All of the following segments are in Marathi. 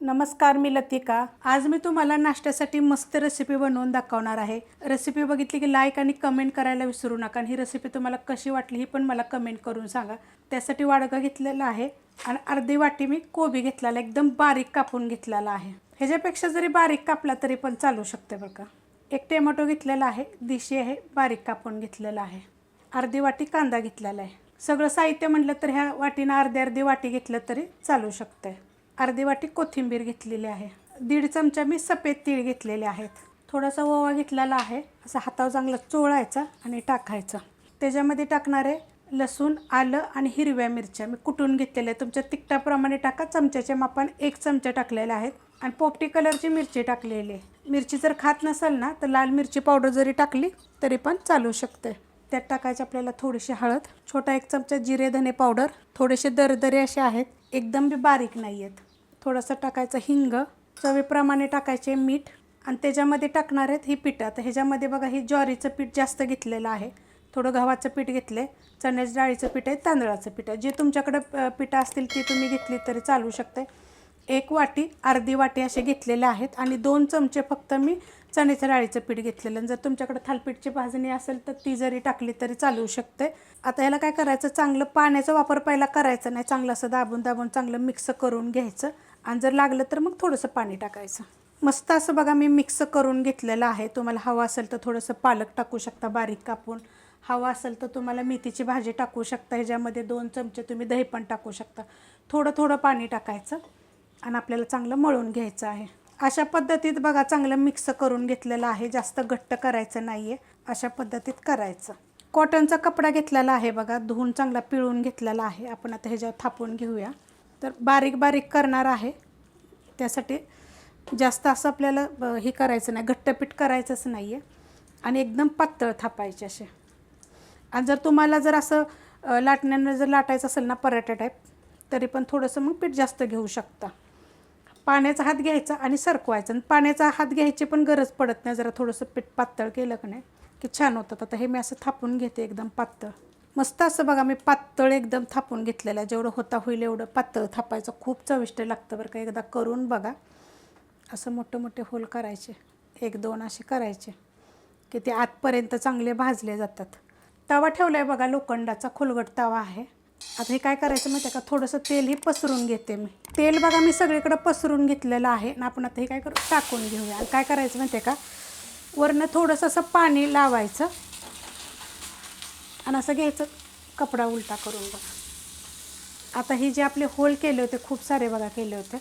नमस्कार मी लतिका. आज मी तुम्हाला नाश्त्यासाठी मस्त रेसिपी बनवून दाखवणार आहे. रेसिपी बघितली की लाईक आणि कमेंट करायला विसरू नका आणि ही रेसिपी तुम्हाला कशी वाटली ही पण मला कमेंट करून सांगा. त्यासाठी वाडगा घेतलेला आहे आणि अर्धी वाटी मी कोबी घेतलेला एकदम बारीक कापून घेतलेला आहे. ह्याच्यापेक्षा जरी बारीक कापला तरी पण चालू शकते बरं का. एक टोमॅटो घेतलेला आहे. दिशी आहे. बारीक कापून घेतलेला आहे. अर्धी वाटी कांदा घेतलेला आहे. सगळं साहित्य म्हटलं तर ह्या वाटीनं अर्धी अर्धी वाटी घेतलं तरी चालू शकते अर्धी वाटी कोथिंबीर घेतलेली आहे. दीड चमचा मी सफेद तीळ घेतलेले आहेत. थोडासा ओवा घेतलेला आहे. असा हातावर चांगला चोळायचा आणि टाकायचा. त्याच्यामध्ये टाकणारे लसूण आलं आणि हिरव्या मिरच्या मी कुटून घेतलेल्या आहेत. तुमच्या तिखटाप्रमाणे टाका. चमच्याच्या मापन एक चमचा टाकलेला आहेत. आणि पोपटी कलरची मिरची टाकलेली आहे. मिरची जर खात नसेल ना तर लाल मिरची पावडर जरी टाकली तरी पण चालू शकते. त्यात टाकायचे आपल्याला थोडीशी हळद छोटा एक चमचा जिरे धने पावडर थोडेसे दरदरे असे आहेत. एकदम बी बारीक नाही आहेत थोडंसं टाकायचं हिंग चवीप्रमाणे टाकायचे मीठ आणि त्याच्यामध्ये टाकणार आहेत ही पिठं. आता ह्याच्यामध्ये बघा ही ज्वारीचं पीठ जास्त घेतलेलं आहे. थोडं गव्हाचं पीठ घेतलं आहे चण्याच्या डाळीचं पीठ आहे तांदळाचं पीठ आहे. जे तुमच्याकडं पिठं असतील ती तुम्ही घेतली तरी चालू शकते एक वाटी अर्धी वाटी असे घेतलेले आहेत आणि दोन चमचे फक्त मी चण्याच्या डाळीचं पीठ घेतलेलं. आणि जर तुमच्याकडे थालपीठची भाजणी असेल तर ती जरी टाकली तरी चालू शकते आता ह्याला काय करायचं? चांगलं पाण्याचा वापर पहिला करायचा नाही. चांगलं असं दाबून दाबून चांगलं मिक्स करून घ्यायचं. आणि जर लागलं तर मग थोडंसं पाणी टाकायचं. मस्त असं बघा मी मिक्स करून घेतलेलं आहे. तुम्हाला हवं असेल तर थोडंसं पालक टाकू शकता बारीक कापून. हवं असेल तर तुम्हाला मेथीची भाजी टाकू शकता. ह्याच्यामध्ये दोन चमचे तुम्ही दही पण टाकू शकता. थोडं थोडं पाणी टाकायचं आणि आपल्याला चांगलं मळून घ्यायचं आहे. अशा पद्धतीत बघा चांगलं मिक्स करून घेतलेलं आहे. जास्त घट्ट करायचं नाही आहे अशा पद्धतीत करायचं. कॉटनचा कपडा घेतलेला आहे बघा. धुवून चांगला पिळून घेतलेला आहे. आपण आता ह्याच्यावर थापून घेऊया. तर बारीक बारीक करणार आहे. त्यासाठी जास्त असं आपल्याला हे करायचं नाही घट्टपीठ करायचंच नाही आहे आणि एकदम पातळ थापायचे असे. आणि जर तुम्हाला जर असं लाटण्यानं जर लाटायचं असेल ना पराठा टाईप तरी पण थोडंसं मग पीठ जास्त घेऊ शकता. पाण्याचा हात घ्यायचा आणि सरकवायचा. आणि पाण्याचा हात घ्यायची पण गरज पडत नाही जरा थोडंसं पीठ पातळ केलं का नाही की छान होतं आता हे मी असं थापून घेते एकदम पातळ. मस्त असं बघा मी पातळ एकदम थापून घेतलेलं आहे. जेवढं होता होईल एवढं पातळ थापायचं. खूप चविष्ट लागतं बरं का. एकदा करून बघा. असं मोठे मोठे होल करायचे. एक दोन असे करायचे. की ते आतपर्यंत चांगले भाजले जातात. तवा ठेवला आहे बघा लोखंडाचा खोलगट तवा आहे. आता हे काय करायचं माहिती आहे का? थोडंसं तेलही पसरून घेते मी. तेल बघा मी सगळीकडं पसरून घेतलेलं आहे. आणि आपण आता हे काय करू? टाकून घेऊया. आणि काय करायचं माहिती आहे का? वरनं थोडंसं असं पाणी लावायचं. आणि असं घ्यायचं. कपडा उलटा करून बघा. आता हे जे आपले होल केले होते खूप सारे बघा केले होते.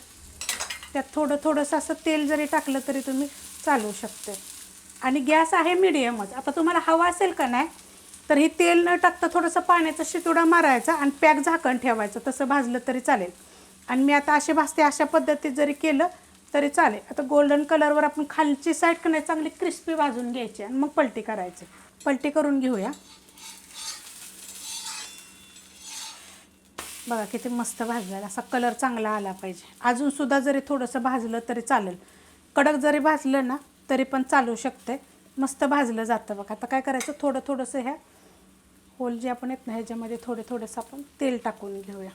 त्यात थोडं थोडंसं असं तेल जरी टाकलं तरी तुम्ही चालवू शकते. आणि गॅस आहे मिडियमच आता तुम्हाला हवा असेल का नाही तर हे तेल न टाकता थोडंसं पाण्याचा शितुडा मारायचा आणि पॅक झाकण ठेवायचं. तसं भाजलं तरी चालेल. आणि मी आता असे भाजते अशा पद्धतीत जरी केलं तरी चालेल. आता गोल्डन कलरवर आपण खालची साईड का नाही चांगली क्रिस्पी भाजून घ्यायची आणि मग पलटी करायची. पलटी करून घेऊया. बघा किती मस्त भाजलेला. असा कलर चांगला आला पाहिजे. अजून सुद्धा जरी थोडंसं भाजलं तरी चालेल. कडक जरी भाजलं ना तरी पण चालू शकते. मस्त भाजलं जातं बघा. आता काय करायचं? थोडं थोडंसं ह्या होल जे आपण येत ना ह्याच्यामध्ये थोडे थोडंसं आपण तेल टाकून घेऊया.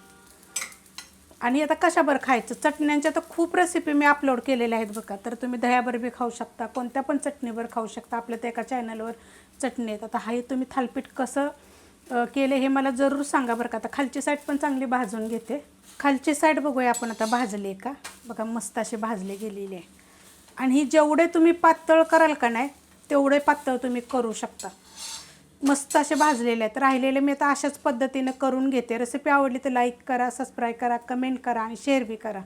आणि आता कशाबर खायचं? चटण्यांच्या तर खूप रेसिपी मी अपलोड केलेल्या आहेत बघा. तर तुम्ही दह्यावर बी खाऊ शकता कोणत्या पण चटणीवर खाऊ शकता. आपल्या त्या एका चॅनलवर चटणी आहेत. आता हाही तुम्ही थालपीठ कसं केले हे मला जरूर सांगा बरं का. आता खालची साईड पण चांगली भाजून घेते. खालची साईड बघूया आपण आता भाजले का? बघा मस्त असे भाजले गेलेली आहे. आणि ही जेवढे तुम्ही पातळ कराल का नाही तेवढे पातळ तुम्ही करू शकता. मस्त असे भाजलेले आहेत. राहिलेले मी आता अशाच पद्धतीनं करून घेते. रेसिपी आवडली तर लाईक करा सबस्क्राईब करा कमेंट करा आणि शेअर बी करा.